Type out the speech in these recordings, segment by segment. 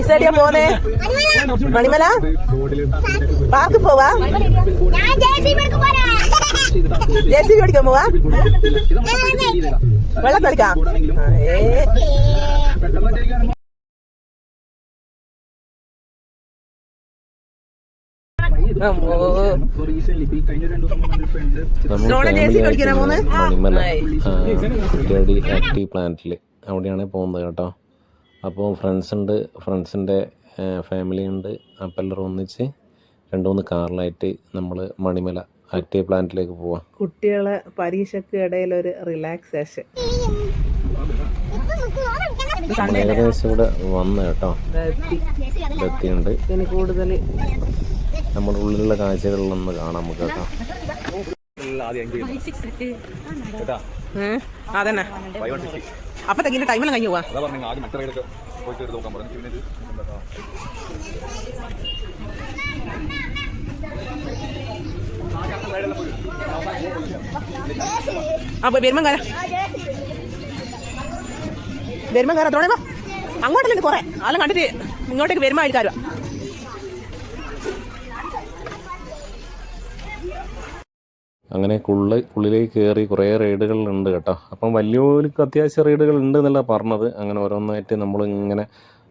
ഇസടിയാ പോന്നെ. മണിമല? പാർക്ക് പോവാ? J C B ഓടിക്കാൻ പോവാ? വെള്ളം കളിക്കാം? മണിമല. ആക്റ്റീവ് പ്ലാന്റിൽ അവിടെയാണ് പോകുന്നത് കേട്ടോ. അപ്പോൾ ഫ്രണ്ട്സ് ഉണ്ട് ഫ്രണ്ട്സിന്റെ ഫാമിലി ഉണ്ട്. അപ്പം എല്ലാവരും ഒന്നിച്ച് രണ്ട് മൂന്ന് കാറിലായിട്ട് നമ്മൾ മണിമല ആക്റ്റീവ് പ്ലാന്റിലേക്ക് പോവാം. കുട്ടികളെ പരീക്ഷയ്ക്ക് ഇടയിൽ ഒരു റിലാക്സേഷൻ ഏകദേശം ഇവിടെ വന്ന് കേട്ടോ. ഇവിടെ എത്തിയുണ്ട് ഇനി കൂടുതൽ നമ്മുടെ ഉള്ളിലുള്ള കാഴ്ചകളിലൊന്ന് കാണാം നമുക്ക് കേട്ടോ. അതന്നെ. അപ്പത്തേക്ക് ടൈമെല്ലാം കഴിഞ്ഞു പോവാ. അപ്പൊ വരുമ്പം കാര. വരുമ്പം തോണേ വാ അങ്ങോട്ടല്ലേ കുറെ. അതെല്ലാം കണ്ടിട്ട് ഇങ്ങോട്ടേക്ക് വരുമ്പോ ആയിരിക്കാരുവാ അങ്ങനെ കുള്ള് ഉള്ളിലേക്ക് കയറി കുറേ റൈഡുകളുണ്ട് കേട്ടോ. അപ്പം വലിയവർക്ക് അത്യാവശ്യം റൈഡുകൾ ഉണ്ട് എന്നല്ല പറഞ്ഞത്. അങ്ങനെ ഓരോന്നായിട്ട് നമ്മളിങ്ങനെ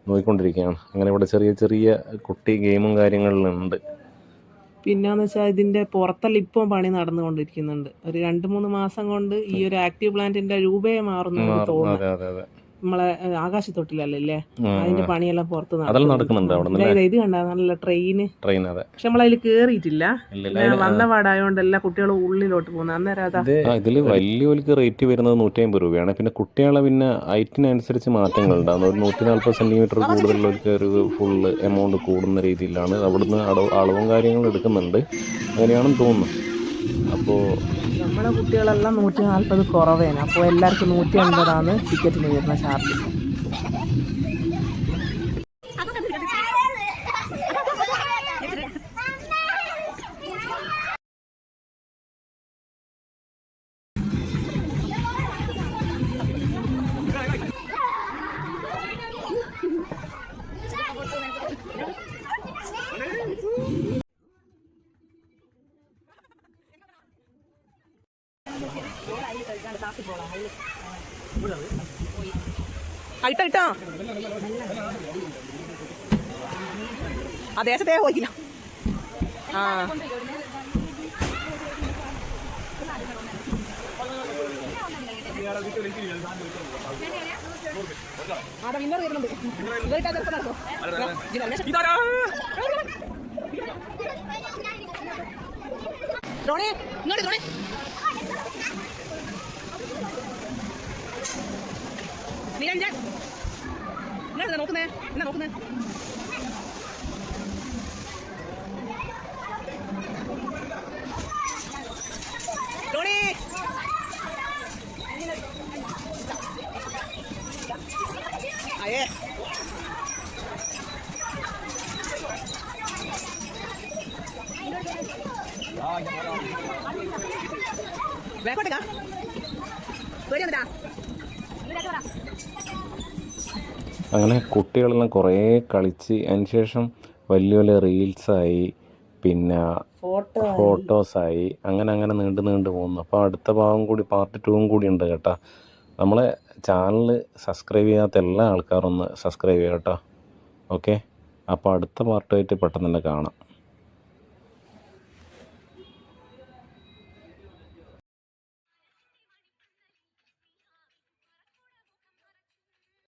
നോക്കിക്കൊണ്ടിരിക്കുകയാണ്. അങ്ങനെ ഇവിടെ ചെറിയ ചെറിയ കുട്ടി ഗെയിമും കാര്യങ്ങളിലുണ്ട്. പിന്നെന്ന് വെച്ചാൽ ഇതിന്റെ പുറത്തെല്ലാം ഇപ്പം പണി നടന്നുകൊണ്ടിരിക്കുന്നുണ്ട്. ഒരു രണ്ട് മൂന്ന് മാസം കൊണ്ട് ഈ ഒരു ആക്റ്റീവ് പ്ലാന്റിന്റെ രൂപയെ മാറുന്നു തോന്നുന്നു. നമ്മളെ ആകാശ ആകാശത്തൊട്ടിലല്ലേ അതിന്റെ പണിയെല്ലാം പുറത്ത് നടക്കുന്നുണ്ട് ഇത് കണ്ട നല്ല ട്രെയിന്. ട്രെയിൻ അതെ. പക്ഷെ നമ്മളതിൽ കേറിയിട്ടില്ല. വന്ന പാടായോണ്ട് എല്ലാ കുട്ടികളും ഉള്ളിലോട്ട് പോകുന്നത് അന്നേരം ഇതിൽ വലിയവർക്ക് റേറ്റ് വരുന്നത് നൂറ്റി അമ്പത് രൂപയാണ്. പിന്നെ കുട്ടികളെ പിന്നെ ഹൈറ്റിനനുസരിച്ച് മാറ്റങ്ങൾ ഒരു നൂറ്റി നാൽപ്പത് സെന്റിമീറ്റർ കൂടുതലുള്ളവർക്ക് ഒരു ഫുള്ള് എമൗണ്ട് കൂടുന്ന രീതിയിലാണ് അവിടുന്ന് അളവും കാര്യങ്ങളും എടുക്കുന്നുണ്ട്. അങ്ങനെയാണെന്ന് തോന്നുന്നു. അപ്പോൾ നമ്മളെ കുട്ടികളെല്ലാം നൂറ്റി നാൽപ്പത് കുറവേന്. അപ്പോൾ എല്ലാവർക്കും നൂറ്റി അൻപതാണ് ടിക്കറ്റിന് വരുന്ന ചാർജ് ഇട്ടോ ഇട്ടോ. ആ ദേശത്തെ പോയില്ല ആ. ആടെ വിന്നർ വരുന്നുണ്ട്. ഇവരിട്ടാ ചെറുപ്പം നടക്കോ ഇതാരാ? ധോണി ഇങ്ങോട്ട് ധോണി നിരഞ്ജൻ ഇങ്ങോട്ട് നോക്കുന്നേ എന്നാ നോക്കുന്നേ ധോണി അയ്യേ വേക്കോട്ടേക്കാ പേടിയൊന്നുമില്ല അങ്ങനെ കുട്ടികളെല്ലാം കുറേ കളിച്ച് അതിന് ശേഷം വലിയ വലിയ റീൽസായി പിന്നെ ഫോട്ടോ ഫോട്ടോസായി അങ്ങനെ അങ്ങനെ നീണ്ടു നീണ്ടു പോകുന്നു. അപ്പോൾ അടുത്ത ഭാഗം കൂടി പാർട്ട് ടൂവും കൂടി ഉണ്ട് കേട്ടോ. നമ്മളെ ചാനൽ സബ്സ്ക്രൈബ് ചെയ്യാത്ത എല്ലാ ആൾക്കാരും ഒന്ന് സബ്സ്ക്രൈബ് ചെയ്യാം കേട്ടോ. ഓക്കെ അപ്പോൾ അടുത്ത പാർട്ടുമായിട്ട് പെട്ടെന്ന് തന്നെ കാണാം.